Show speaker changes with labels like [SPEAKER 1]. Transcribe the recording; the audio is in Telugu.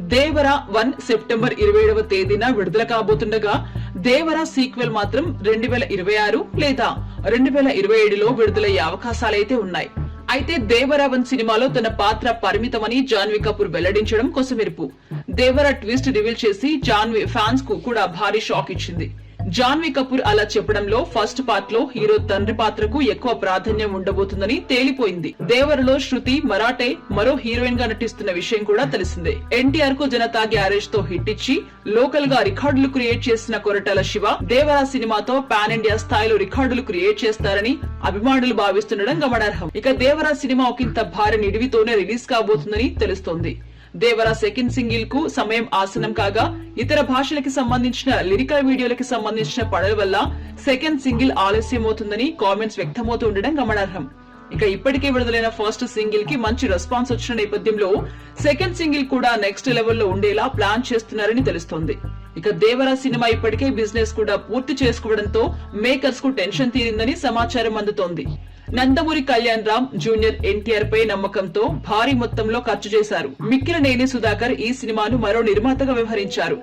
[SPEAKER 1] దేవర వన్ సెప్టెంబర్ ఇరవై ఏడవ తేదీన విడుదల కాబోతుండగా దేవర సీక్వెల్ మాత్రం రెండు వేల ఇరవై ఆరు లేదా రెండు వేల ఇరవై ఏడులో విడుదలయ్యే అవకాశాలైతే ఉన్నాయి. అయితే దేవరా వన్ సినిమాలో తన పాత్ర పరిమితమని జాన్వీ కపూర్ వెల్లడించడం కొసమెరుపు. దేవర ట్విస్ట్ రివీల్ చేసి జాన్వీ ఫ్యాన్స్కు కూడా భారీ షాక్ ఇచ్చింది. జాన్వీ కపూర్ అలా చెప్పడంలో ఫస్ట్ పార్ట్లో హీరో తండ్రి పాత్రకు ఎక్కువ ప్రాధాన్యం ఉండబోతుందని తేలిపోయింది. దేవరలో శృతి మరాఠే మరో హీరోయిన్గా నటిస్తున్న విషయం కూడా తెలిసిందే. ఎన్టీఆర్కు జనతా గ్యారేజ్తో హిట్ ఇచ్చి లోకల్గా రికార్డులు క్రియేట్ చేసిన కొరటాల శివ దేవరా సినిమాతో పాన్ ఇండియా స్థాయిలో రికార్డులు క్రియేట్ చేస్తారని అభిమానులు భావిస్తుండడం గమనార్హం. ఇక దేవర సినిమా ఒకంత భారీ నిడివితోనే రిలీజ్ కాబోతుందని తెలుస్తోంది. దేవర సెకండ్ సింగిల్కు సమయం ఆసనం కాగా ఇతర భాషలకి సంబంధించిన లిరికల్ వీడియోలకి సంబంధించిన పడల వల్ల సెకండ్ సింగిల్ ఆలస్యమవుతుందని కామెంట్స్ వ్యక్తమవుతూ ఉండడం గమనార్హం. ఇక ఇప్పటికే విడుదలైన ఫస్ట్ సింగిల్కి మంచి రెస్పాన్స్ వచ్చిన నేపథ్యంలో సెకండ్ సింగిల్ కూడా నెక్స్ట్ లెవెల్లో ఉండేలా ప్లాన్ చేస్తున్నారని తెలుస్తోంది. ఇక దేవర సినిమా ఇప్పటికే బిజినెస్ కూడా పూర్తి చేసుకోవడంతో మేకర్స్కు టెన్షన్ తీరిందని సమాచారం అందుతోంది. నందమూరి కళ్యాణ్ రామ్ జూనియర్ ఎన్టీఆర్ పై నమ్మకంతో భారీ మొత్తంలో ఖర్చు చేశారు. మిక్కిల నేని సుధాకర్ ఈ సినిమాను మరో నిర్మాతగా వ్యవహరించారు.